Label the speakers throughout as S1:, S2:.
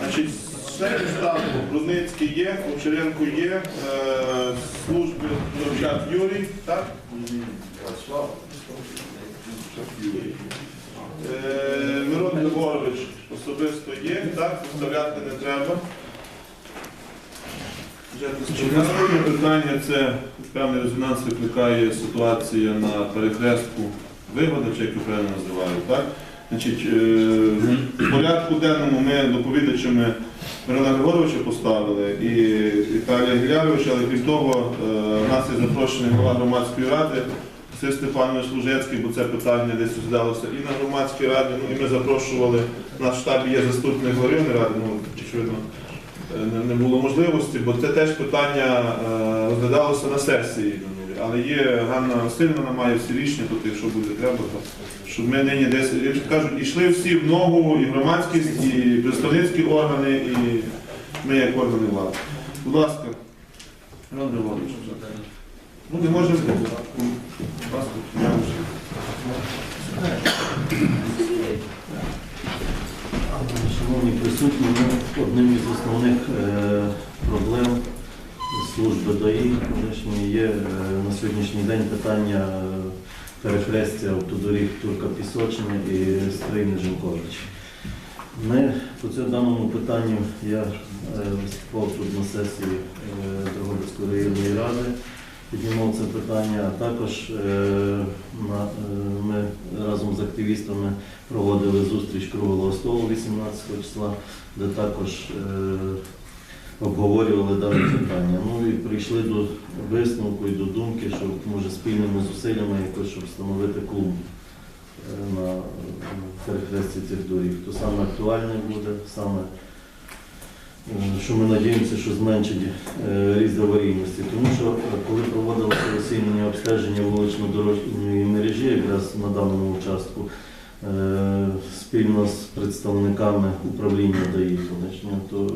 S1: Значить, серед стану Брудницький є, Овчаренко є, е, служби Довчак Юрій, так? Е, Мирон Григорович особисто є, так? Поставляти не треба. Наступне питання це певний резонанс викликає ситуація на перехрестку вигода, чи як його правильно називають, так? Значить, е, в порядку денному ми доповідачами Мирона Григоровича поставили і Віталія Гіляровича, але крім того, е, нас є запрошений голова громадської ради Василь Степанович Лужецький, бо це питання десь розглядалося і на громадській раді. Ну, і ми запрошували, в штабі є заступник голови ради, ну, очевидно, е, не- було можливості, бо це теж питання розглядалося на сесії. Але є Ганна Васильівна, має всі рішення, тут якщо буде треба, то щоб ми нині десь, як кажуть, ішли всі в ногу, і громадськість, і представницькі органи, і ми як органи влади. Будь ласка, Іван Григорович. Ну, не можемо. Будь ласка, я.
S2: Шановні присутні, одним із основних е, проблем служби ДАІ є е, сьогоднішній день питання е, перехрестя автодоріг Турка Пісочня і Стрийни Жінкович. Ми по цьому даному питанню я е, виступав тут на сесії е, Дрогобицької районної ради, піднімав це питання, а також ми разом з активістами проводили зустріч круглого столу 18 числа, де також обговорювали дане питання. Ну і прийшли до висновку і до думки, що може спільними зусиллями якось щоб встановити клуб е, на перехресті цих доріг. То саме актуальне буде, саме е, що ми надіємося, що зменшить е, ріст аварійності. Тому що коли проводилося осіннє обстеження вулично-дорожньої мережі, якраз на даному участку, спільно з представниками управління ДАІ, то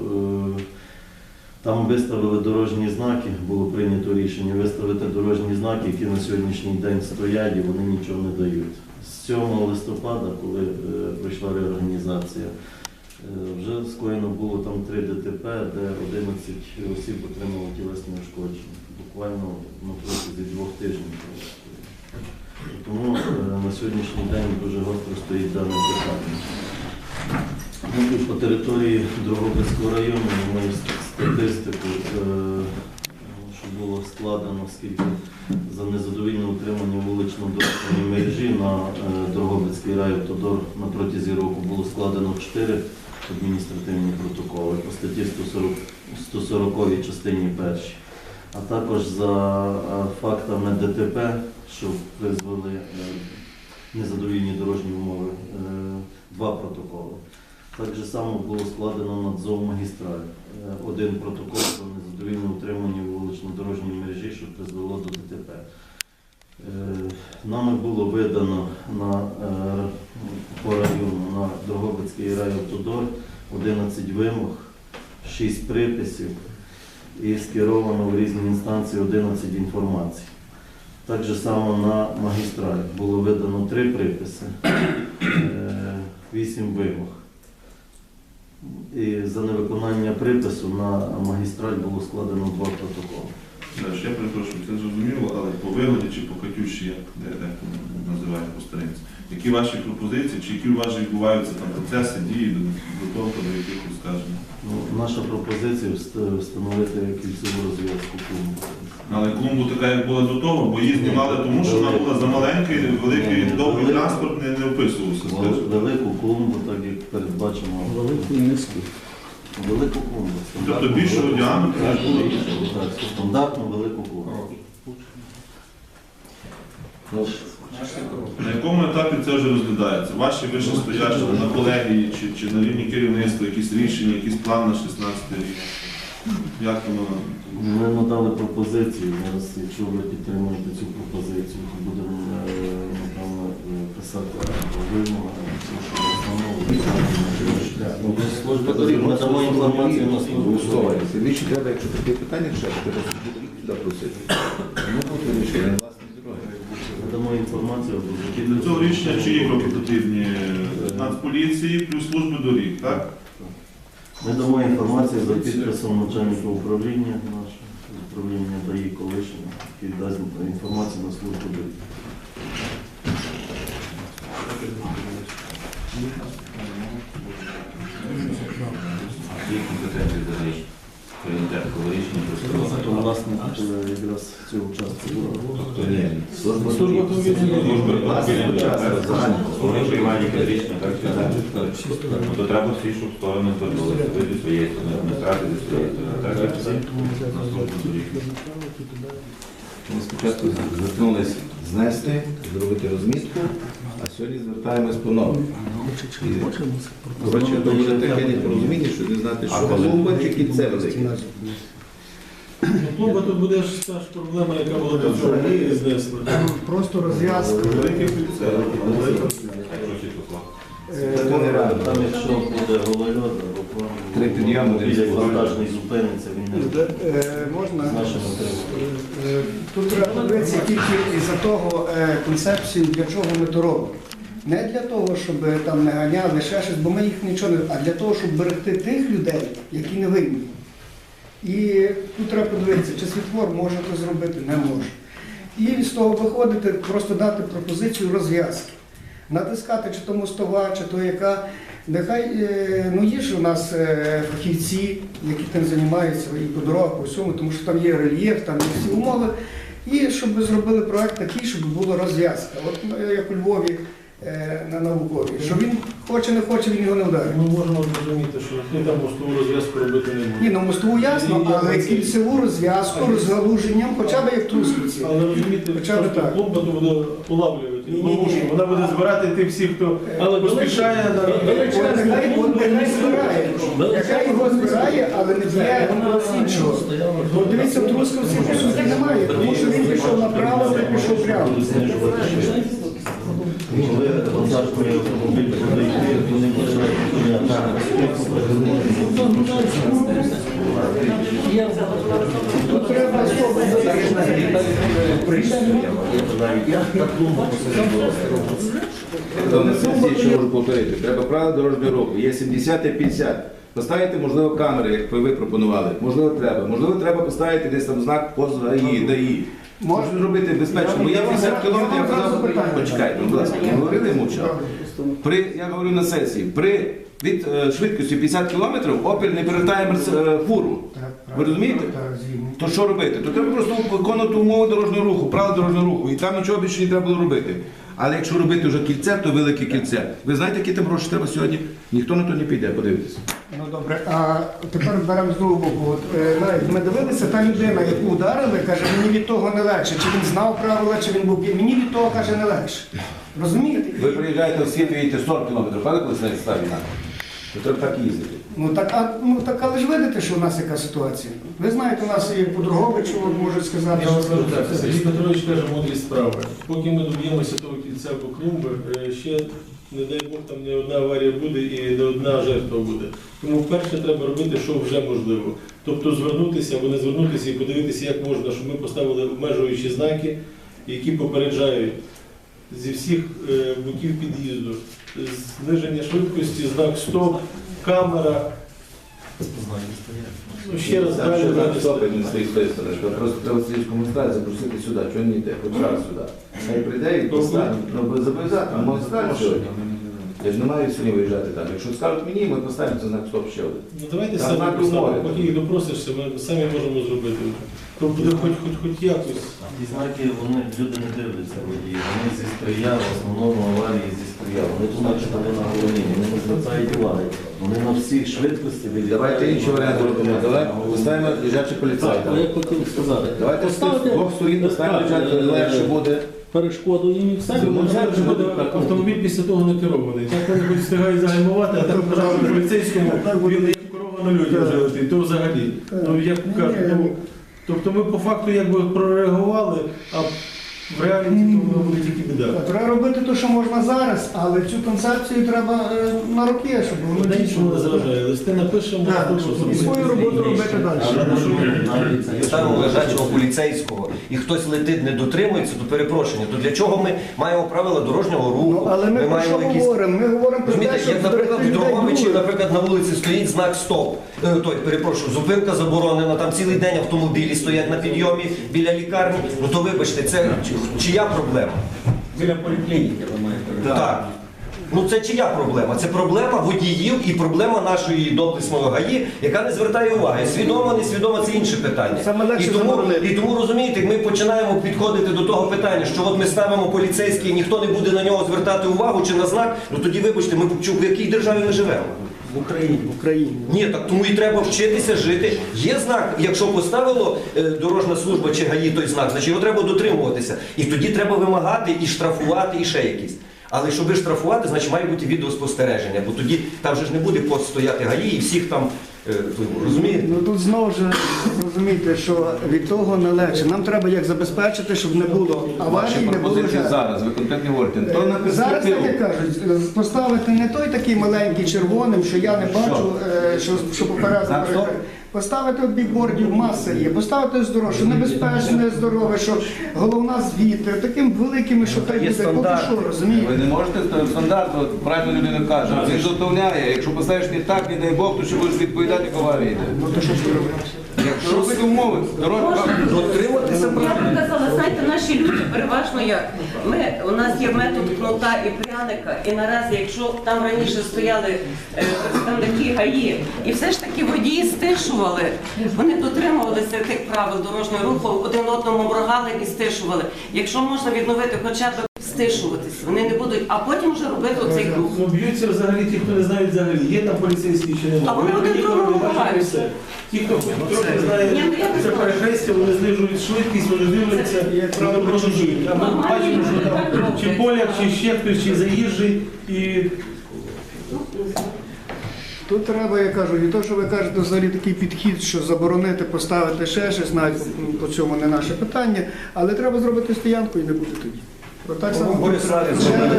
S2: там виставили дорожні знаки, було прийнято рішення виставити дорожні знаки, які на сьогоднішній день стоять і вони нічого не дають. З 7 листопада, коли е, пройшла реорганізація, е, вже скоєно було там три ДТП, де 11 осіб отримали тілесні ушкодження. Буквально на протязі двох тижнів. Тому е, на сьогоднішній день дуже гостро стоїть дане питання. Ну, По території Дрогобицького району ми статистику, е, що було складено, скільки за незадовільне утримання вулично-дорожньої мережі на е, Дрогобицький райавтодор на протязі року було складено 4 адміністративні протоколи по статті 140, 140 частині першій. А також за е, фактами ДТП, що призвели незадовільні дорожні умови, два протоколи. Так же само було складено над ЗОВ магістраль. Е, Один протокол про незадовільне утримання вулично-дорожньої мережі, що призвело до ДТП. Е, Нами було видано на, е, по району на Дрогобицький райавтодор 11 вимог, 6 приписів і скеровано в різні інстанції 11 інформацій. Так же само на магістраль було видано 3 приписи, 8 вимог. І за невиконання припису на магістраль було складено два протоколи.
S1: Я перепрошую, це зрозуміло, але по вигоді чи по Катюші, як де, де називають по старинці. Які ваші пропозиції, чи які у вас відбуваються там процеси, дії до, до того, до яких скажемо?
S2: Ну, наша пропозиція вст- встановити кільцеву розв'язку клубу.
S1: Але клумбу така, як була до того, бо її знімали, тому що вона була замаленька і великий довгий транспорт не, не вписувався.
S2: Велику клумбу, так як передбачено.
S3: Велику і низьку.
S2: Велику клумбу.
S1: Тобто більшого діаметру,
S2: Так,
S1: було.
S2: так, стандартну велику клумбу.
S1: На якому етапі це вже розглядається? Ваші вищестоячі на колегії чи, чи на рівні керівництва, якісь рішення, якийсь план на 16 рік? Як воно?
S2: Ми надали пропозицію. Зараз, якщо ви підтримуєте цю пропозицію, то будемо е, напевно е, писати вимоги, тому що в основному ми дамо інформацію на службу.
S3: Більше треба, якщо таке питання ще, то треба туди просити. Ну, от на власні дороги.
S2: Дамо інформацію.
S1: Для цього рішення чиї кроки потрібні? Нацполіції плюс служби доріг, так?
S2: Ми дамо інформацію за підписом начальника управління нашого управління ДАІ колишнього, який дасть інформацію на службу ДАІ.
S4: Є компетенції взагалі прийняття такого
S2: То власне е, якраз цього участку.
S4: Тобто ні.
S3: Служба
S1: Служба.
S4: Служби
S3: Власне,
S4: автомобільних
S3: час,
S4: доріг.
S3: загально.
S4: Вони приймають якесь рішення, так чи так? Ну, То треба всі, щоб сторони звернулися. Ви зі своєї сторони, адміністрація зі своєї сторони. Так, всі на службу доріг.
S3: Ми спочатку звернулись знести, зробити розмітку, а сьогодні звертаємось по новому. Коротше, то буде таке непорозуміння, що не знати, що клумба чи кільце велике.
S5: Ну, Клумба тут буде ж та ж проблема, яка була до цього, ми її знесли.
S6: Просто розв'язка.
S4: Слово.
S3: Це нереально.
S2: Там, якщо буде голольот,
S3: Три підйоми,
S2: біля вантажний зупиниться, він не
S6: Е, Можна? Е, Тут треба подивитися тільки із-за того е, концепцію, для чого ми то робимо. Не для того, щоб там не ганяли ще щось, бо ми їх нічого не а для того, щоб берегти тих людей, які не винні. І тут треба подивитися, чи світлор може це зробити, не може. І з того виходити, просто дати пропозицію розв'язки. Натискати чи то мостова, чи то яка. Нехай е, ну є ж у нас е, фахівці, які тим займаються і по дорогах, по всьому, тому що там є рельєф, там є всі умови. І щоб зробили проект такий, щоб була розв'язка. От е, як у Львові на науковій. Що він хоче, не хоче, він його не вдарить.
S5: Ми можемо зрозуміти, що ніхто там мостову розв'язку робити не
S6: Ні,
S5: може.
S6: ну мостову ясно, але кільцеву розв'язку розгалуженням, хоча б як трускавці.
S5: Але розумієте,
S6: Хоча б так.
S5: клумба то буде улавлювати.
S6: Ні-ні-ні.
S5: Вона буде збирати тих всіх, хто
S6: Але
S5: поспішає на
S6: Величина, нехай його нехай збирає. Нехай його збирає, але не б'є когось іншого. Бо дивіться, в Трускавці по суті немає, тому що він пішов направо, не пішов прямо. Треба
S3: правила дорожнього руху. Є 70 і 50. Поставити, можливо, камери, як ви пропонували. Можливо, треба. Можливо, треба поставити десь там знак поза і даї. Можна зробити безпечно. Бо я 50 кілометрів, я казав, почекайте, будь ласка, не говорили мовчав. При, я говорю на сесії, при від е, швидкості 50 кілометрів опіль не перевертає мерс- е, фуру. Ви розумієте? То що робити? То треба просто виконувати умови дорожнього руху, правила дорожнього руху, і там нічого більше не треба було робити. Але якщо робити вже кільце, то велике кільце. Ви знаєте, які там гроші треба сьогодні? Ніхто на то не піде, подивитися.
S6: Ну добре, а тепер беремо з другого боку. От, е, навіть ми дивилися, та людина, яку ударили, каже, мені від того не легше. Чи він знав правила, чи він був п'яний. Мені від того каже не легше. Розумієте?
S3: Ви приїжджаєте в світ, ви їдете 40 кілометрів, правда, коли знаєте став війна? То треба так їздити.
S6: Ну так, а, ну так, але ж видите, що у нас яка ситуація. Ви знаєте, у нас і по Друговичу можуть сказати,
S5: Я вам скажу так, Сергій Петрович каже мудрі справи. Поки ми доб'ємося того кільця по клумби, е, ще, не дай Бог, там не одна аварія буде і не одна жертва буде. Тому вперше треба робити, що вже можливо. Тобто звернутися або не звернутися і подивитися, як можна, щоб ми поставили обмежуючі знаки, які попереджають зі всіх е, боків під'їзду. Зниження швидкості, знак стоп, камера. Ну, ще раз
S3: Там ще так стопить не стоїть з що Просто треба слідчому статі запросити сюди, чого не йде, хоч раз сюди. Хай прийде і поставить. Ну, зобов'язати, сьогодні. Я ж не маю сьогодні виїжджати там. Якщо скажуть мені, ми поставимо це знак стоп ще один.
S5: Ну давайте
S3: Там
S5: самі
S3: знак умови.
S5: поки їх допросишся, ми самі можемо зробити. То буде хоч, хоч, хоч якось.
S2: Ті знаки, вони люди не дивляться водії. Вони зі стрия, в основному аварії зі стрия. Вони думають, що вони на голові, вони не звертають уваги. Вони на всіх швидкості виїжджають.
S3: Давайте інші варіанти робимо. Давай поставимо лежачий поліцай.
S7: Так, я хотів сказати.
S3: Давайте з
S7: Поставити
S3: двох сторін поставимо
S7: так,
S3: лежачий,
S7: е,
S3: легше буде.
S7: Перешкоду їм і все.
S5: Автомобіль після того не керований. Так вони хоч встигають загальмувати, а так казали поліцейському, він як корова на люди вже летить, то взагалі. Ну як кажуть, ну, тобто ми по факту якби прореагували, а в реаліті то буде тільки біда.
S6: Треба робити те, що можна зараз, але цю концепцію треба е, на роки, щоб воно дійсно
S5: нічого не заважає. Листи напишемо,
S6: Так,
S5: можливо,
S6: І свою роботу робити далі.
S8: стану лежачого поліцейського і хтось летить, не дотримується, то перепрошення. То для чого ми маємо правила дорожнього руху?
S6: Ну, але ми про що говоримо? Ми говоримо про те,
S8: Розумієте,
S6: що
S8: як, наприклад, в
S6: людей
S8: Дрогобичі,
S6: дуже.
S8: наприклад, на вулиці стоїть знак стоп. Той, перепрошую, зупинка заборонена, там цілий день автомобілі стоять на підйомі біля лікарні. Ну то вибачте, це чия проблема?
S7: Біля поліклініки ви маєте.
S8: Так. Ну це чия проблема? Це проблема водіїв і проблема нашої доблесної ГАІ, яка не звертає уваги. Свідомо, не свідомо це інше питання.
S6: Саме
S8: і, тому, і тому розумієте, ми починаємо підходити до того питання, що от ми ставимо поліцейський, і ніхто не буде на нього звертати увагу чи на знак. Ну тоді вибачте, ми в якій державі ми живемо?
S6: В Україні. В Україні.
S8: Ні, так тому і треба вчитися жити. Є знак, якщо поставило е, дорожна служба чи ГАІ той знак, значить його треба дотримуватися. І тоді треба вимагати і штрафувати, і ще якісь. Але щоб штрафувати, значить має бути відеоспостереження, бо тоді там же ж не буде пост стояти ГАІ і всіх там розумієте?
S6: Ну тут знову ж розумієте, що від того не легше. Нам треба як забезпечити, щоб не було
S3: Ваші
S6: аварій, не було
S3: пропозиції
S6: жертв.
S3: зараз, ви конкретно говорите, то на
S6: Е, Зараз так
S3: перспективу.
S6: як кажуть, поставити не той такий маленький червоним, що я не бачу, е, що, що попередньо
S3: Так?
S6: Поставити бікбордів маса є, поставити здоров'я, що небезпечне, здорове, що головна звіт, таким великими, що та
S8: Є
S6: буде, поки що, розумієте?
S3: Ви не можете стандарт, от правильно людина каже, він зготовляє. Якщо поставиш не так, не дай Бог, то що будеш відповідати, кого війде.
S6: Ну то що ж робити?
S3: Якщо робити умови, дорожня
S8: Дотриматися
S9: Я
S8: правил.
S9: б казала, знаєте, наші люди переважно як. Ми, у нас є метод кнута і пряника, і наразі, якщо там раніше стояли е, представники ГАІ, і все ж таки водії стишували, вони дотримувалися тих правил дорожнього руху, один одному моргали і стишували. Якщо можна відновити хоча б стишуватися, вони не будуть, а потім вже робити оцей рух.
S5: Ну, б'ються взагалі ті, хто не знають взагалі, є там поліцейські чи немає.
S9: А вони один
S5: приїхали,
S9: другого
S5: ви бачите
S9: ховають.
S5: все. Ті, хто хоч трохи знає
S9: ну,
S5: це перехрестя, вони знижують швидкість, вони дивляться,
S6: Як правило,
S5: продовжують. А ми бачимо, що там чи поляк, чи ще хтось, чи заїжджий, і
S6: Тут треба, я кажу, і то, що ви кажете, взагалі такий підхід, що заборонити, поставити ще щось, навіть по цьому не наше питання, але треба зробити стоянку і не буде тоді. От так само ще,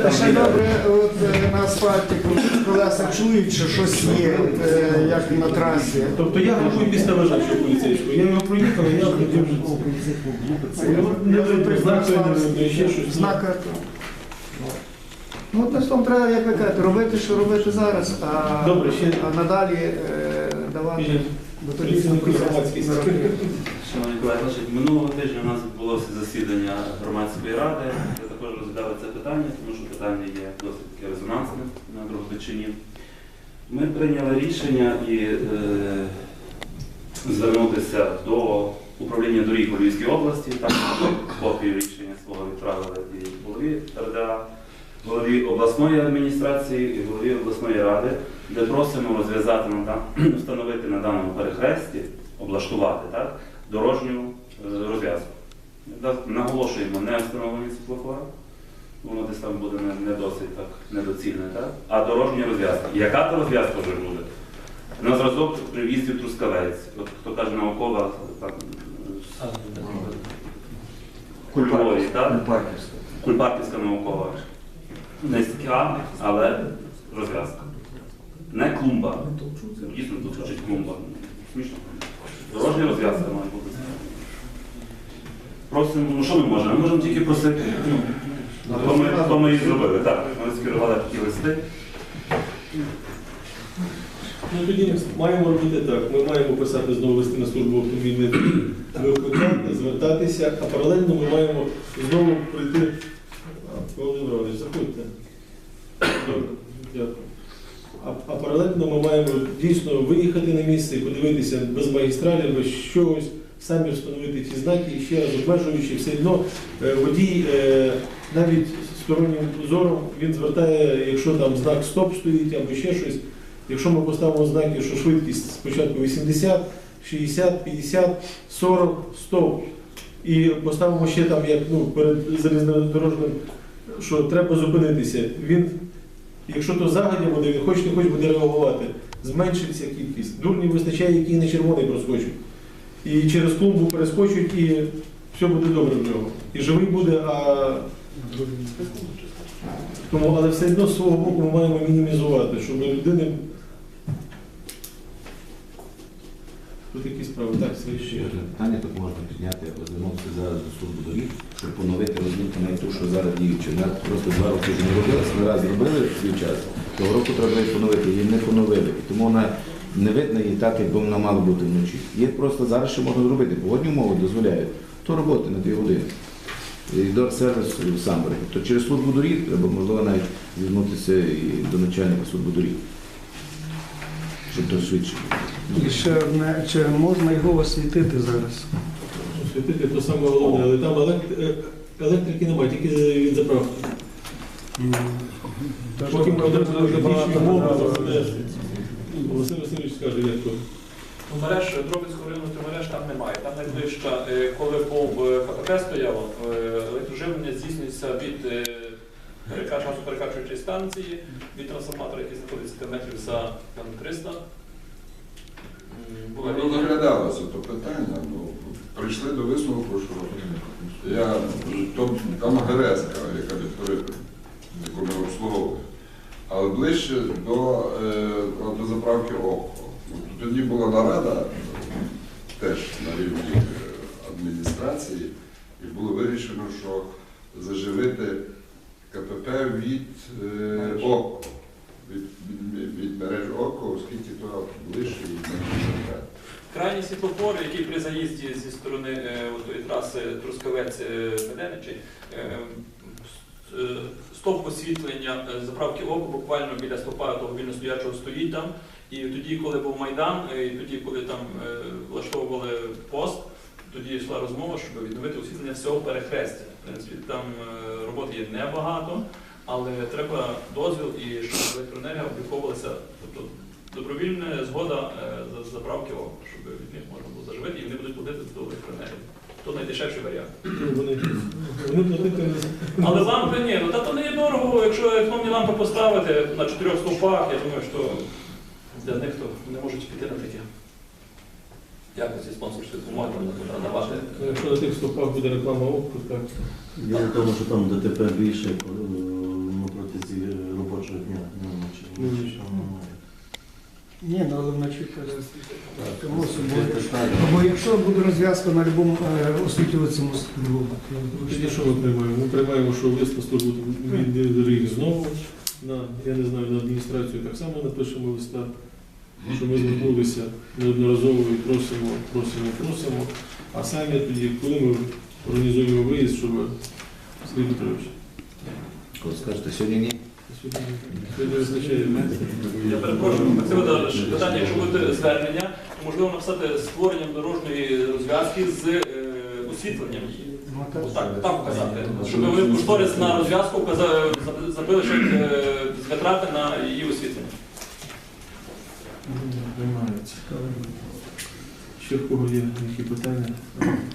S8: там
S6: ще добре, от е, на асфальті коли колеса чують, що щось є, е, як на трасі.
S5: тобто я групую після лежачого поліцейського. Я його проїхав, я хотів вже Ну, не видно, знак той не видно, ще щось.
S6: Знака. Ну, одним словом, треба, як ви кажете, робити, що робити зараз, а,
S5: Добре, ще-
S6: а надалі е, давати.
S5: І
S6: Бо тоді
S5: Працівники громадськості.
S10: Шановні колеги, значить, минулого тижня у нас відбулося засідання громадської ради. Розглядали це питання, тому що питання є досить таки резонансним на Дрогобичині. Ми прийняли рішення і е, звернутися до управління доріг у Львівській області. Там копію рішення свого відправили і голові РДА, голові обласної адміністрації і голові обласної ради, де просимо розв'язати встановити на даному перехресті, облаштувати так, дорожню е, розв'язку. Наголошуємо не встановлені світлофори, воно десь там буде не, не досить так недоцільне, так? а дорожня розв'язка. Яка то розв'язка вже буде? На зразок при в'їзді в Трускавець, от хто каже наукова, так, культурої, так? Кульпарківська наукова. Низька, але розв'язка. Не клумба. Дійсно тут звучить клумба. Смішно. Дорожня розв'язка має бути. Просимо, ну що ми можемо? Ми можемо тільки просити. Ну, то ми, то ми і зробили, так. Ми скерували такі листи.
S5: Ну тоді маємо робити так. Ми маємо писати знову листи на службу автомобільних викликати, звертатися, а паралельно ми маємо знову прийти. Володимир Іванович, заходьте. Добре, дякую. А, а паралельно ми маємо дійсно виїхати на місце і подивитися без магістралі, без чогось, самі встановити ці знаки і ще раз обмежуючи, все одно е, водій е, навіть стороннім зором він звертає, якщо там знак стоп стоїть або ще щось. Якщо ми поставимо знаки, що швидкість спочатку 80, 60, 50, 40, 100, і поставимо ще там, як ну, перед залізнодорожним, що треба зупинитися. Він, якщо то загадя буде, він хоч не хоч буде реагувати, зменшиться кількість. Дурні вистачає, які на червоний проскочуть. І через клумбу перескочуть і все буде добре в нього. І живий буде, а тому, але все одно з свого боку ми маємо мінімізувати, щоб людини. Тут такі справи, так, все ще.
S3: Питання тут можна підняти, звернувся зараз до служби доріг, щоб поновити розмітку на ту, що зараз діюча. Вона просто два роки вже не робилась, ми раз зробили в свій час, того року треба її поновити, її не поновили. І тому вона не видно її так, як би вона мала бути вночі. Є просто зараз що можна зробити, погодні умови дозволяють, то роботи на дві години. І сервіс сам бере. То через службу доріг треба, можливо, навіть звернутися і до начальника служби доріг. Щоб то швидше.
S6: І ще одне, чи можна його освітити зараз?
S5: Світити то саме головне, але там елект- е, електрики немає, тільки від заправки. Поки ми одержали технічні умови, то. Василь Васильович скаже, як то.
S11: Ну, мереж, Дробицького району мереж там немає. Там найближча, е, коли був е, КПП стояло, е, електроживлення здійснюється від е, перекач- станції, від трансформатора, який знаходиться метрів за там, 300. М, була
S12: Ну,
S11: лінія.
S12: то питання, ну, прийшли до висновку, що я, то, там Герезка, яка відкрита, яку ми обслуговуємо. Але ближче до, до заправки ОКО. Тоді була нарада теж на рівні е, адміністрації, і було вирішено, що заживити КПП від е, ОКО, від, від, від мереж ОКО, оскільки то ближче і менше.
S11: Крайній світлофор, який при заїзді зі сторони е, отої траси Трускавець е, Меденичі, е, е, стовп освітлення заправки ОКО буквально біля стовпа того вільно стоячого стоїть там. І тоді, коли був Майдан, е, і тоді, коли там е, влаштовували пост, тоді йшла розмова, щоб відновити освітлення всього перехрестя. В принципі, там е, роботи є небагато, але треба дозвіл і щоб електроенергія обліковувалася, тобто добровільна згода за заправки ОКО, щоб від них можна було заживити, і вони будуть платити до електроенергії. То найдешевший варіант. Але лампи ні, ну та то не є дорого, якщо економні лампи поставити на чотирьох стовпах, я думаю, що для них то не можуть піти на таке. Якось зі спонсорської допомоги можна надавати.
S5: Ну, Якщо на тих стопах буде реклама ОКУ, так.
S2: Діло в тому, що там ДТП більше е, на протязі робочого дня. Ну.
S5: Ну, ні.
S2: Немає.
S6: Ні, ну але вночі. Тому
S2: Це
S6: собою.
S2: питання.
S6: Бо якщо буде розв'язка на будь-якому освітлювацькому службу,
S5: Тоді що ми приймаємо? Ми приймаємо, що лист службу від знову. На, я не знаю, на адміністрацію так само напишемо листа, що ми звернулися неодноразово і просимо, просимо, просимо. А самі тоді, коли ми організуємо виїзд, щоб Сергій Петрович.
S3: Коли скажете, сьогодні ні?
S5: Сьогодні визначає.
S11: Я перепрошую, Максим Едуардович, питання, якщо буде звернення, то можливо написати створенням дорожньої розв'язки з е, освітленням її. Так, там вказати. Щоб ви кошторис на розв'язку вказа- забили ще е, з витрати на її освітлення.
S5: Приймається. Ще в кого є які питання,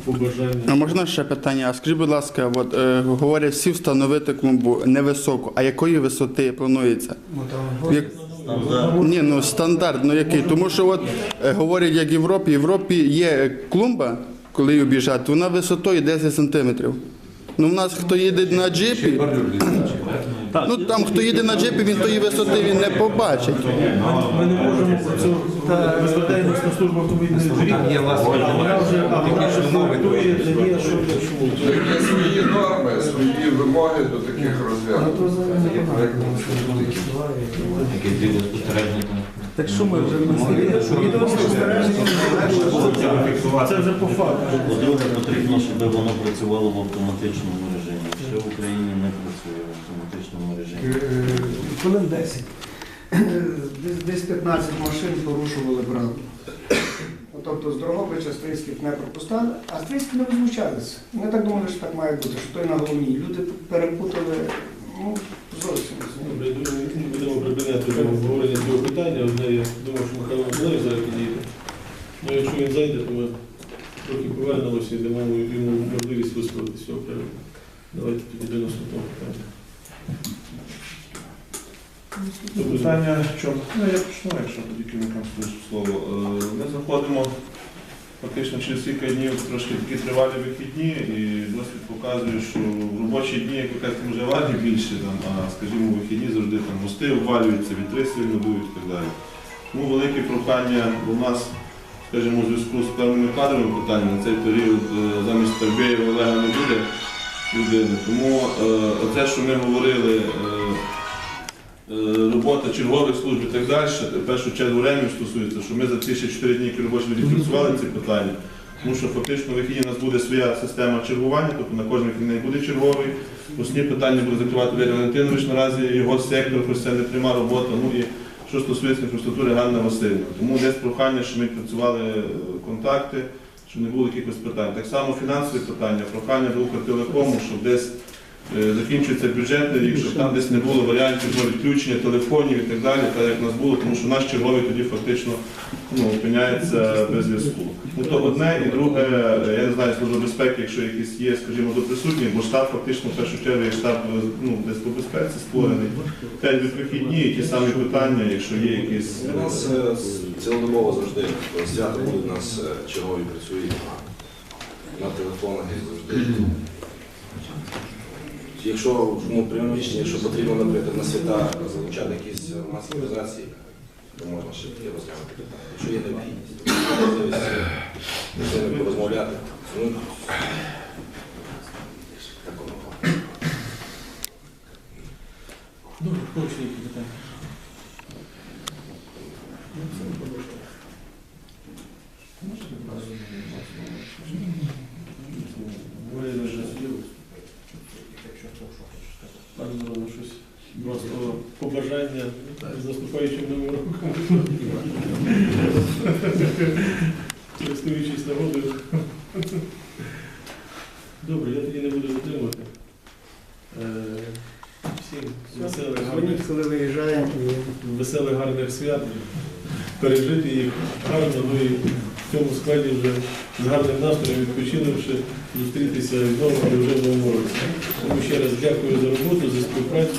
S5: побажання?
S13: А можна ще питання? А скажіть, будь ласка, от, е, говорять всі встановити клумбу невисоку, а якої висоти планується?
S6: Ну, там,
S13: Як... Ні, ну стандарт, ну який? Тому що от е, говорять, як в Європі, в Європі є клумба, коли її об'їжджати, вона висотою 10 сантиметрів. Ну, в нас хто їде на джипі. Ну там хто їде на джипі, він тої висоти він не побачить.
S5: Ми не можемо ми звертаємось на службу автомобільних доріг.
S3: Там є власне
S5: є,
S12: свої норми, свої вимоги до таких
S6: ну,
S12: розв'язок.
S4: там.
S6: Так що ми вже відеоспостереження
S5: Це вже по факту.
S2: По-друге, потрібно, щоб воно працювало в автоматичному режимі. Ще в Україні не працює в автоматичному режимі.
S6: Е, хвилин 10. Десь, десь 15 машин порушували правила. Ну, Тобто з Дрогобича стрийських не пропускали, а стрийські не возмущалися. Вони так думали, що так має бути, що той на головній. Люди перепутали, ну, зовсім.
S5: Добре, я думаю, ми будемо припиняти обговорення цього питання. Одне, я думаю, що Михайло Миколаївич зараз підійде. Ну, якщо він зайде, то ми трохи повернемося і дамо йому можливість висловити з. Давайте тоді до наступного питання.
S1: Питання, що ну я почну, якщо тоді керівникам скажу слово. Е, Ми заходимо фактично через кілька днів трошки такі тривалі вихідні, і досвід показує, що в робочі дні, як ви кажете, може аварії більше, там, а скажімо, вихідні завжди там мости обвалюються, вітри сильно дують і так далі. Тому велике прохання у нас, скажімо, у зв'язку з певними кадровими питаннями на цей період е, замість Тарбєєва Олега не буде людини. Тому е, оце, що ми говорили, робота чергових служб і так далі, в першу чергу ремів стосується, що ми за ці ще 4 дні, робочі відпрацювали ці питання. Тому що фактично в вихідні у нас буде своя система чергування, тобто на кожен вихідний буде черговий. Усні питання буде закривати Валерій Валентинович, наразі його сектор, хоч це не пряма робота. Ну і що стосується інфраструктури Ганна Васильівна. Тому десь прохання, щоб ми працювали е, контакти, щоб не було якихось питань. Так само фінансові питання, прохання до Укртелекому, щоб десь е, закінчується бюджетний рік, щоб там десь не було варіантів до відключення телефонів і так далі, так як в нас було, тому що наш черговий тоді фактично ну, опиняється без зв'язку. Ну то одне і друге, е, я не знаю, служба безпеки, якщо якісь є, скажімо, до присутніх, бо штаб фактично в першу чергу є штаб е, ну, десь по безпеці створений. П'ять від вихідні, і ті самі питання, якщо є якісь.
S14: У нас е, цілодобово завжди свято будуть у нас е, чергові працюють на телефонах і завжди. Якщо ну, приміщення, якщо потрібно, наприклад, на свята залучати якісь масові організації, то можна ще таке розглянути питання. Якщо є необхідність, можливість з ними порозмовляти. Ну, так воно.
S5: Добре, хоче які вже так зробимо щось. Просто побажання з наступаючим новим роком. Користуючись нагодою. Добре, я тоді не буду затримувати. Е, Всім веселих, гарних,
S6: коли виїжджаємо.
S5: веселих, гарних свят, пережити їх гарно, ну і в цьому складі вже з гарним настроєм відпочинувши, зустрітися знову і вже в новому році. Тому ще раз дякую за роботу, за співпрацю